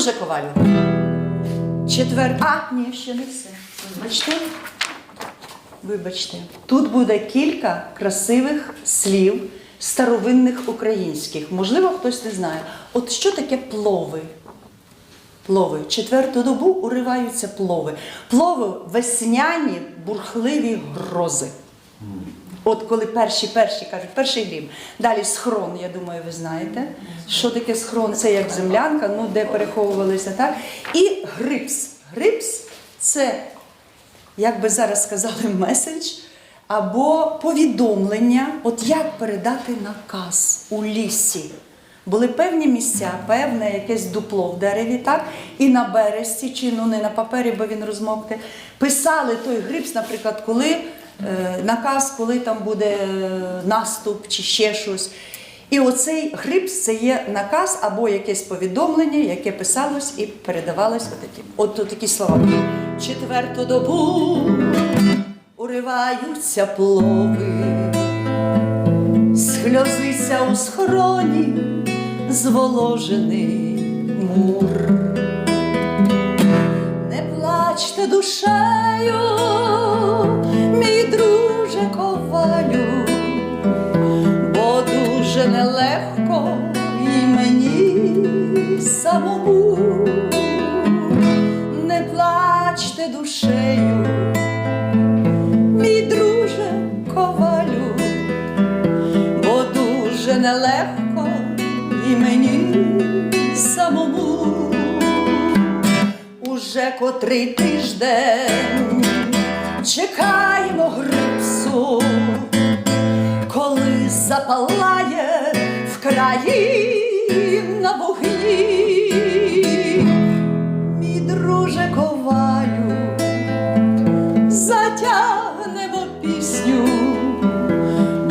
Друже Ковалю. Четвер... А, ні, ще не все. Вибачте. Вибачте. Тут буде кілька красивих слів старовинних українських. Можливо, хтось не знає. От що таке плови? Плови. Четверту добу уриваються плови. Плови весняні, бурхливі грози. От коли перші, перші кажуть, перший грім. Далі схрон, я думаю, ви знаєте. Що таке схрон? Це як землянка, ну де переховувалися, так? І грипс. Грипс це, як би зараз сказали, меседж або повідомлення, от як передати наказ у лісі. Були певні місця, певне якесь дупло в дереві, так? І на березці, чи ну не на папері, бо він розмокне. Писали той грипс, наприклад, коли наказ, коли там буде е, наступ чи ще щось. І оцей грипс це є наказ або якесь повідомлення, яке писалось і передавалось отакі. От такі слова. Четверту добу уриваються плови. Сльозиться у схроні зволожений мур. Не плачте душею, мій друже ковалю, бо дуже нелегко і мені самому. Не плачте душею, мій друже ковалю бо дуже нелегко і мені самому. Уже котрий тиждень чекаємо запалає в краї на вогні. Мій друже ковалю, затягнемо пісню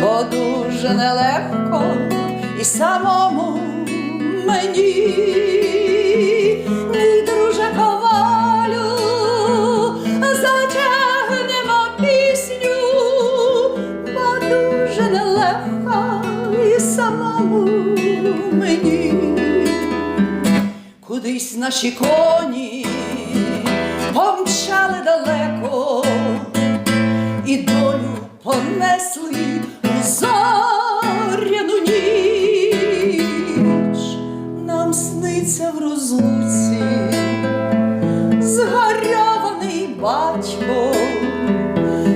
бо дуже нелегко і самому мені, мій друже ковалю, затягнемо пісню, бо дуже нелегко мені. Кудись наші коні помчали далеко і долю понесли у зоряну ніч. Нам сниться в розлуці згорьований батько,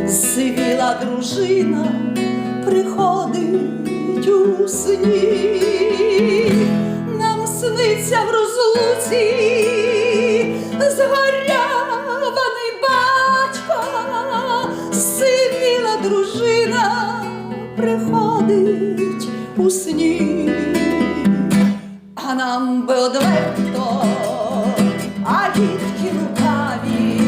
сивіла дружина приходить у сні. Нам сниться в розлуці згорьований батько, сивіла дружина приходить у сні, а нам би одверто, а дітки лукаві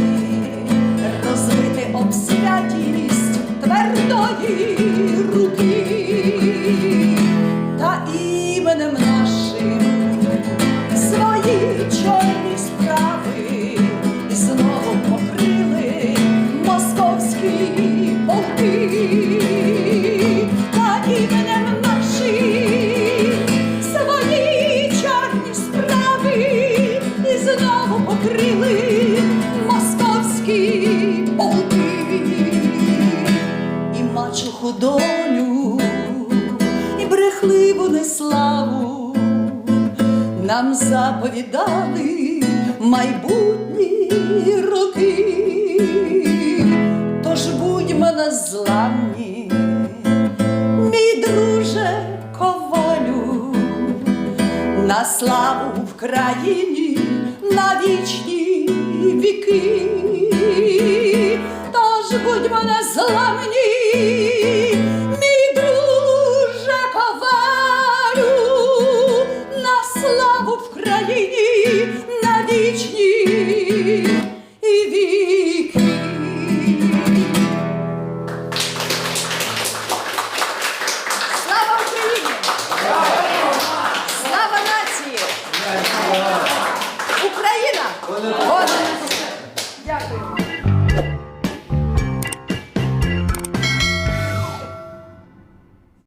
розбити об святість твердої мачуху долю, і брехливу неславу нам заповідали майбутні роки, тож будьмо незламні, мій друже ковалю, на славу в країні на вічні віки, будьмо незламні, Oh, One